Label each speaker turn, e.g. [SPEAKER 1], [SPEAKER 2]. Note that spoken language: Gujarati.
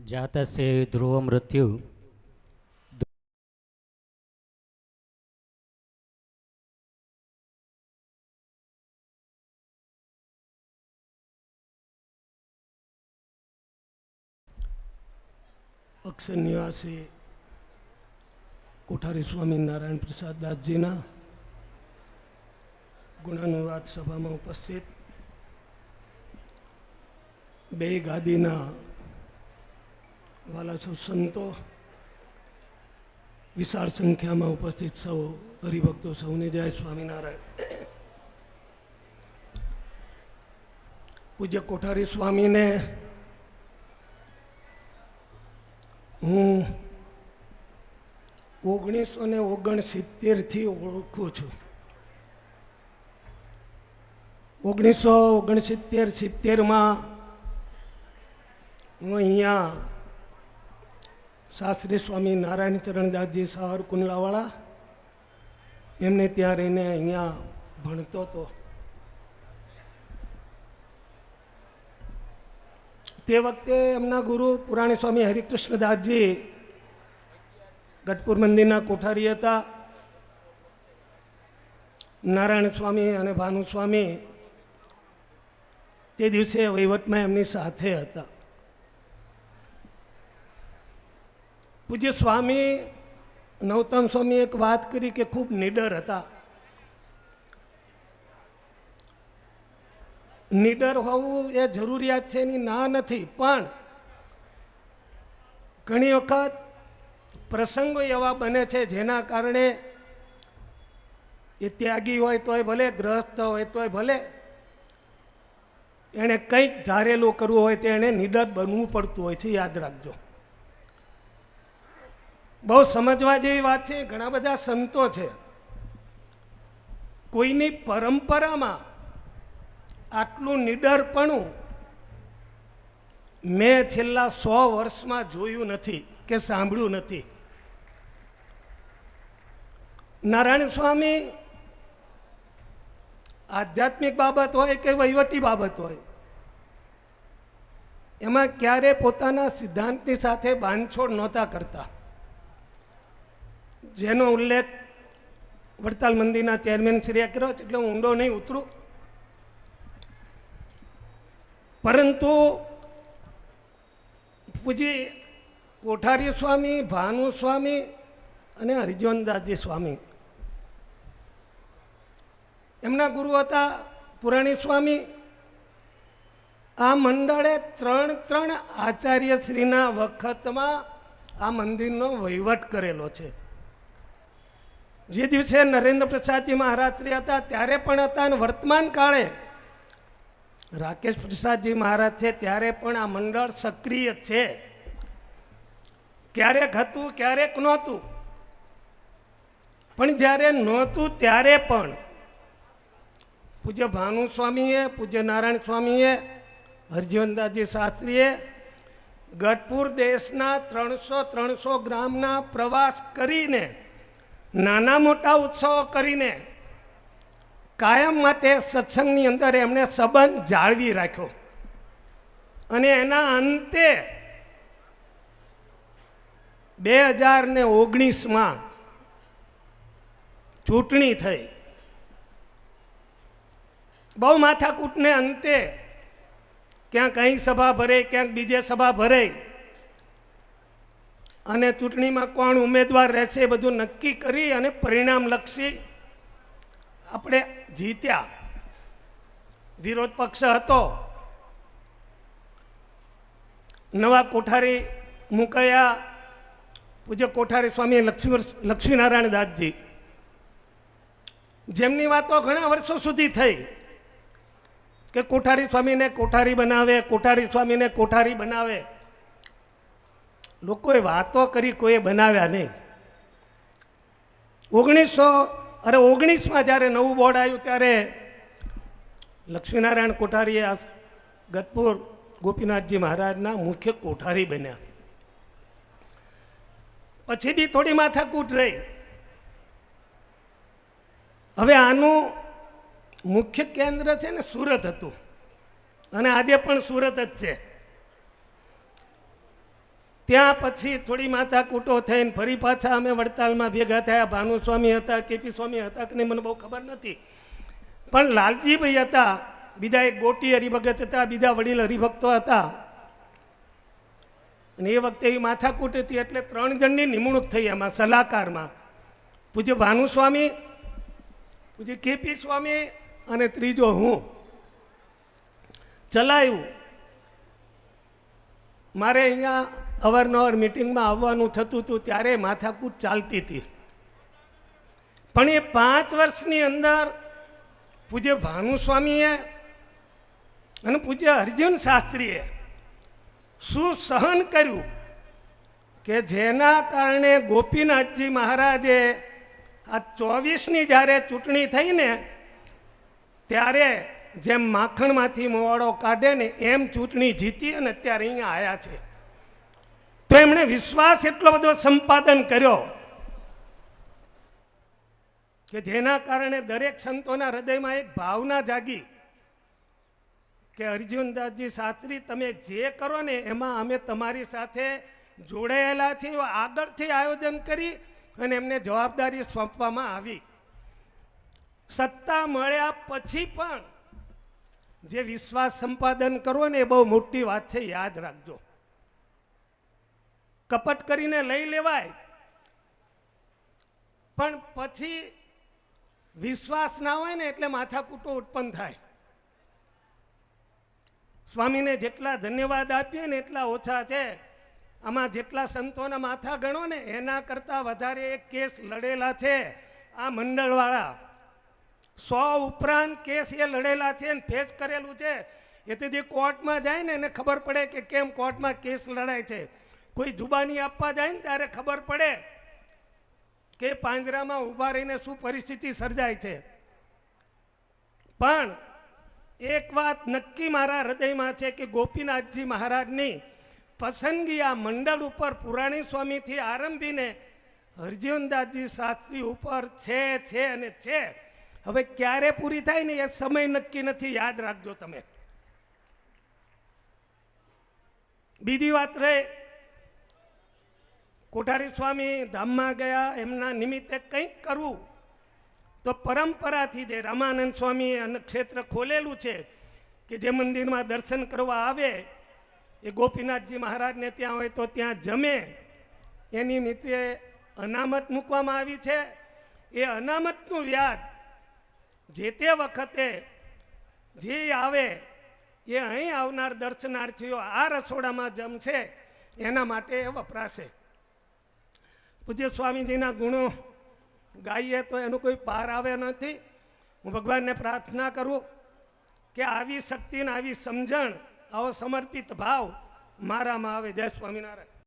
[SPEAKER 1] જાતસ્ય ધ્રુવ મૃત્યુ
[SPEAKER 2] અક્ષર નિવાસી કોઠારી સ્વામી નારાયણ પ્રસાદ દાસજીના ગુણાનુવાદ સભામાં ઉપસ્થિત. બે ગાદીના વાલા સૌ સંતો, વિશાળ સંખ્યામાં ઉપસ્થિત સૌ હરિભક્તો સૌને જય સ્વામિનારાયણ. પૂજ્ય કોઠારી સ્વામીને હું ઓગણીસો ને ઓગણસિત્તેરથી ઓળખું છું. ઓગણીસો ઓગણસિત્તેર સિત્તેરમાં હું અહીંયા શાસ્ત્રી સ્વામી નારાયણ ચરણદાસજી સાવર કુંડલાવાળા, એમને ત્યાં રહીને અહીંયા ભણતો હતો. તે વખતે એમના ગુરુ પુરાણી સ્વામી હરિકૃષ્ણદાસજી ગઢપુર મંદિરના કોઠારી હતા. નારાયણ સ્વામી અને ભાનુ સ્વામી તે દિવસે વહીવટમાં એમની સાથે હતા. પૂજ્ય સ્વામી, નવતમ સ્વામી એક વાત કરી કે ખૂબ નિડર હતા. નિડર હોવું એ જરૂરિયાત છે એની ના નથી, પણ ઘણી વખત પ્રસંગો એવા બને છે જેના કારણે એ ત્યાગી હોય તોય ભલે, ગ્રસ્ત હોય તોય ભલે, એણે કંઈક ધારેલું કરવું હોય તો એણે નિડર બનવું પડતું હોય છે, યાદ રાખજો. બહુ સમજવા જેવી વાત છે, ઘણા બધા સંતો છે. કોઈની પરંપરામાં આટલું નિડરપણું મેં છેલ્લા સો વર્ષમાં જોયું નથી કે સાંભળ્યું નથી. નારાયણ સ્વામી આધ્યાત્મિક બાબત હોય કે વહીવટી બાબત હોય, એમાં ક્યારે પોતાના સિદ્ધાંતની સાથે બાંધછોડ નહોતા કરતા. જેનો ઉલ્લેખ વડતાલ મંદિરના ચેરમેન શ્રીએ કર્યો છે, એટલે હું ઊંડો નહીં ઉતરું. પરંતુ પૂજી કોઠારી સ્વામી, ભાનુ સ્વામી અને હરિજવનદાસજી સ્વામી. એમના ગુરુ હતા પુરાણી સ્વામી. આ મંડળે ત્રણ ત્રણ આચાર્યશ્રીના વખતમાં આ મંદિરનો વહીવટ કરેલો છે. જે દિવસે નરેન્દ્ર પ્રસાદજી મહારાજશ્રી હતા, ત્યારે પણ હતા અને વર્તમાન કાળે રાકેશ પ્રસાદજી મહારાજ છે, ત્યારે પણ આ મંડળ સક્રિય છે. ક્યારેક હતું, ક્યારેક નહોતું. પણ જ્યારે નહોતું, ત્યારે પણ પૂજ્ય ભાનુ સ્વામીએ, પૂજ્ય નારાયણ સ્વામીએ, હરજીવનદાસજી શાસ્ત્રીએ ગઢપુર દેશના ત્રણસો ત્રણસો ગ્રામના પ્રવાસ કરીને નાના મોટા ઉત્સવો કરીને કાયમ માટે સત્સંગની અંદર એમણે સંબંધ જાળવી રાખ્યો. અને એના અંતે બે હજાર ને ઓગણીસમાં ચૂંટણી થઈ. બહુ માથાકૂટને અંતે ક્યાંક અહીં સભા ભરે ક્યાંક બીજે સભા ભરે અને ચૂંટણીમાં કોણ ઉમેદવાર રહેશે એ બધું નક્કી કરી અને પરિણામલક્ષી આપણે જીત્યા. વિરોધ પક્ષ હતો. નવા કોઠારી મુકાયા. પૂજ્ય કોઠારી સ્વામી લક્ષ્મી લક્ષ્મીનારાયણ દાસજી. જેમની વાતો ઘણા વર્ષો સુધી થઈ કે કોઠારી સ્વામીને કોઠારી બનાવે, કોઠારી સ્વામીને કોઠારી બનાવે. લોકોએ વાતો કરી, કોઈએ બનાવ્યા નહીં. ઓગણીસો, અરે ઓગણીસમાં જ્યારે નવું બોર્ડ આવ્યું ત્યારે લક્ષ્મીનારાયણ કોઠારીએ આ ગઢપુર ગોપીનાથજી મહારાજના મુખ્ય કોઠારી બન્યા. પછી બી થોડી માથાકૂટ રહી. હવે આનું મુખ્ય કેન્દ્ર છે ને સુરત હતું. અને આજે પણ સુરત જ છે. ત્યાં પછી થોડી માથા કૂટો થઈને ફરી પાછા અમે વડતાલમાં ભેગા થયા. ભાનુસ્વામી હતા, કેપી સ્વામી હતા કે નહીં મને બહુ ખબર નથી. પણ લાલજીભાઈ હતા, બીજા એક ગોટી હરિભગત હતા, બીજા વડીલ હરિભક્તો હતા. અને એ વખતે એ માથાકૂટ હતી એટલે ત્રણ જણની નિમણૂક થઈ એમાં સલાહકારમાં. પૂજ્ય ભાનુસ્વામી પૂજ્ય કેપી સ્વામી અને ત્રીજો હું. ચલાવ્યું મારે અહીંયા અવારનવાર મિટિંગમાં આવવાનું થતું હતું, ત્યારે માથાકૂટ ચાલતી હતી. પણ એ પાંચ વર્ષની અંદર પૂજ્ય ભાનુસ્વામીએ અને પૂજ્ય અર્જુન શાસ્ત્રીએ શું સહન કર્યું કે જેના કારણે ગોપીનાથજી મહારાજે આ ચોવીસની જ્યારે ચૂંટણી થઈ ને ત્યારે જેમ માખણમાંથી મોવાડો કાઢે ને એમ ચૂંટણી જીતી અને અત્યારે અહીંયા આવ્યા છે. તો વિશ્વાસ એટલો બધો સંપાદન કર્યો કે જેના કારણે દરેક સંતોના હૃદયમાં એક ભાવના જાગી કે અર્જુનદાસજી શાસ્ત્રી, તમે જે કરો ને એમાં અમે તમારી સાથે જોડાયેલા છીએ આગળથી આયોજન કરી અને એમને જવાબદારી સોંપવામાં આવી. સત્તા મળ્યા પછી પણ જે વિશ્વાસ સંપાદન કરો ને એ બહુ મોટી વાત છે, યાદ રાખજો. કપટ કરીને લઈ લેવાય. પણ પછી વિશ્વાસ ના હોય ને એટલે માથાકૂટો ઉત્પન્ન થાય. સ્વામીને જેટલા ધન્યવાદ આપીએ ને એટલા ઓછા છે. આમાં જેટલા સંતોના માથા ગણો ને એના કરતાં વધારે એક કેસ લડેલા છે આ મંડળવાળા. સો ઉપરાંત કેસ એ લડેલા છે ને ફેસ કરેલું છે. એથી જે કોર્ટમાં જાય ને એને ખબર પડે કે કેમ કોર્ટમાં કેસ લડાય છે. કોઈ જુબાની આપવા જાય ને ત્યારે ખબર પડે કે પાંજરામાં ઊભા રહીને શું પરિસ્થિતિ સર્જાય છે. પણ એક વાત નક્કી મારા હૃદયમાં છે કે ગોપીનાથજી મહારાજની પસંદગી આ મંડળ ઉપર પુરાણી સ્વામીથી આરંભીને હરજીવનદાસજી શાસ્ત્રી ઉપર છે છે અને છે. હવે ક્યારે પૂરી થાય ને એ સમય નક્કી નથી, યાદ રાખજો તમે. બીજી વાત રહે કોઠારી સ્વામી ધામમાં ગયા, એમના નિમિત્તે કંઈક કરવું. તો પરંપરાથી જે રામાનંદ સ્વામીએ અન્નક્ષેત્ર ખોલેલું છે, કે જે મંદિરમાં દર્શન કરવા આવે, એ ગોપીનાથજી મહારાજને ત્યાં હોય તો ત્યાં જમે. એની નીચે અનામત મૂકવામાં આવી છે. એ અનામતનું વ્યાજ જે તે વખતે જે આવે, એ અહીં આવનાર દર્શનાર્થીઓ આ રસોડામાં જમશે, એના માટે વપરાશે. પૂજ્ય સ્વામીજીના ગુણો ગાઈએ તો એનું કોઈ પાર આવે નથી. હું ભગવાનને પ્રાર્થના કરું કે આવી શક્તિને આવી સમજણ, આવો સમર્પિત ભાવ મારામાં આવે. જય સ્વામિનારાયણ.